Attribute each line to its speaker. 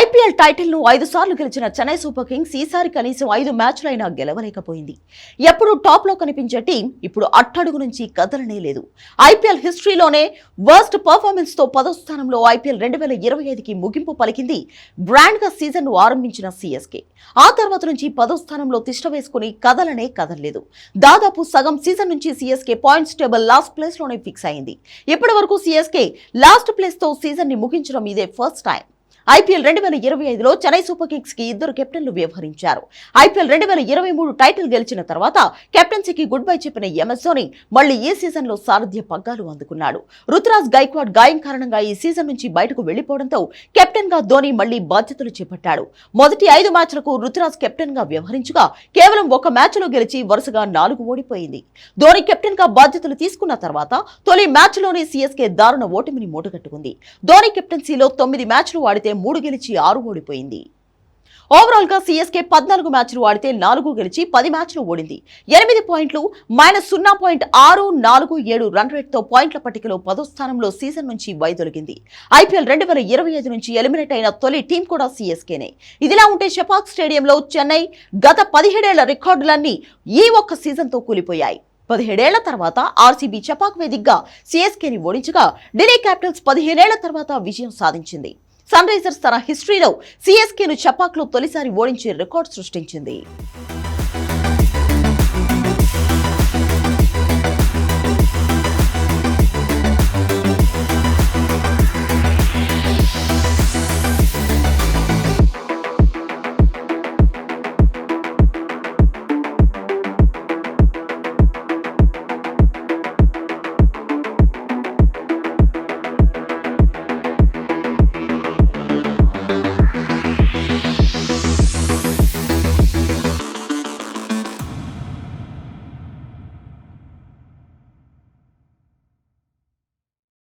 Speaker 1: IPL టైటిల్ను ఐదు సార్లు గెలిచిన చెన్నై సూపర్ కింగ్స్ ఈసారి కనీసం ఐదు మ్యాచ్లైనా గెలవలేకపోయింది. ఎప్పుడు టాప్లో కనిపించే టీం ఇప్పుడు అట్టడుగు నుంచి కదలనే లేదు. ఐపీఎల్ హిస్టరీలోనే వర్స్ట్ పర్ఫార్మెన్స్తో పదో స్థానంలో ఐపీఎల్ రెండు వేల ఇరవై ఐదుకి ముగింపు పలికింది బ్రాండ్గా సీజన్ను ఆరంభించిన సీఎస్కే. ఆ తర్వాత నుంచి పదో స్థానంలో తిష్ట వేసుకుని కదలనే కదలలేదు. దాదాపు సగం సీజన్ నుంచి సీఎస్కే పాయింట్స్ టేబుల్ లాస్ట్ ప్లేస్లోనే ఫిక్స్ అయింది. ఇప్పటి వరకు సీఎస్కే లాస్ట్ ప్లేస్తో సీజన్ని ముగించడం ఇదే ఫస్ట్ టైం. ఐపీఎల్ రెండు వేల ఇరవై ఐదులో చెన్నై సూపర్ కింగ్స్కి ఇద్దరు కెప్టెన్లు వ్యవహరించారు. ఐపీఎల్ రెండు వేల ఇరవై మూడు టైటిల్ గెలిచిన తర్వాత కెప్టెన్సీకి గుడ్ బై చెప్పిన ఎంఎస్ ధోని మళ్ళీ ఈ సీజన్లో సారథ్య పగ్గాలు అందుకున్నాడు. రుతురాజ్ గైక్వాడ్ గాయం కారణంగా ఈ సీజన్ నుంచి బయటకు వెళ్ళిపోవడంతో కెప్టెన్గా ధోని మళ్ళీ బాధ్యతలు చేపట్టాడు. మొదటి ఐదు మ్యాచ్లకు రుతురాజ్ కెప్టెన్గా వ్యవహరించగా కేవలం ఒక మ్యాచ్లో గెలిచి వరుసగా నాలుగు ఓడిపోయింది. ధోని కెప్టెన్గా బాధ్యతలు తీసుకున్న తర్వాత తొలి మ్యాచ్లోనే సీఎస్కే దారుణ ఓటమిని మూటగట్టుకుంది. ధోని కెప్టెన్సీలో తొమ్మిది మ్యాచ్లు ఆడితే మూడు గెలిచి ఆరు ఓడిపోయింది. ఓవరాల్గా సీఎస్కే పద్నాలుగు మ్యాచ్లు ఆడితే నాలుగు గెలిచి పది మ్యాచ్లు ఓడింది. ఎనిమిది పాయింట్లు మైనస్ సున్నా పాయింట్ ఆరు నాలుగు ఏడు రన్ రేట్తో పాయింట్ల పట్టికలో పదో స్థానంలో సీజన్ నుంచి వైదొలిగింది. ఐపీఎల్ రెండు వేల ఇరవై ఐదు నుంచి ఎలిమినేట్ అయిన తొలి టీం కూడా సీఎస్కేనే ఇదిలా ఉంటే షపాక్ స్టేడియంలో చెన్నై గత పదిహేడేళ్ళ రికార్డులన్నీ ఈ ఒక్క సీజన్తో కూలిపోయాయి. పదిహేడేళ్ళ తర్వాత ఆర్సీబీ చపాక్ వేదికగా సీఎస్కేని ఓడించగా ఢిల్లీ క్యాపిటల్స్ పదిహేనేళ్ళ తర్వాత విజయం సాధించింది. సన్ రైజర్స్ తన హిస్టరీలో సిఎస్కేను చపాక్లో తొలిసారి ఓడించి రికార్డు సృష్టించింది.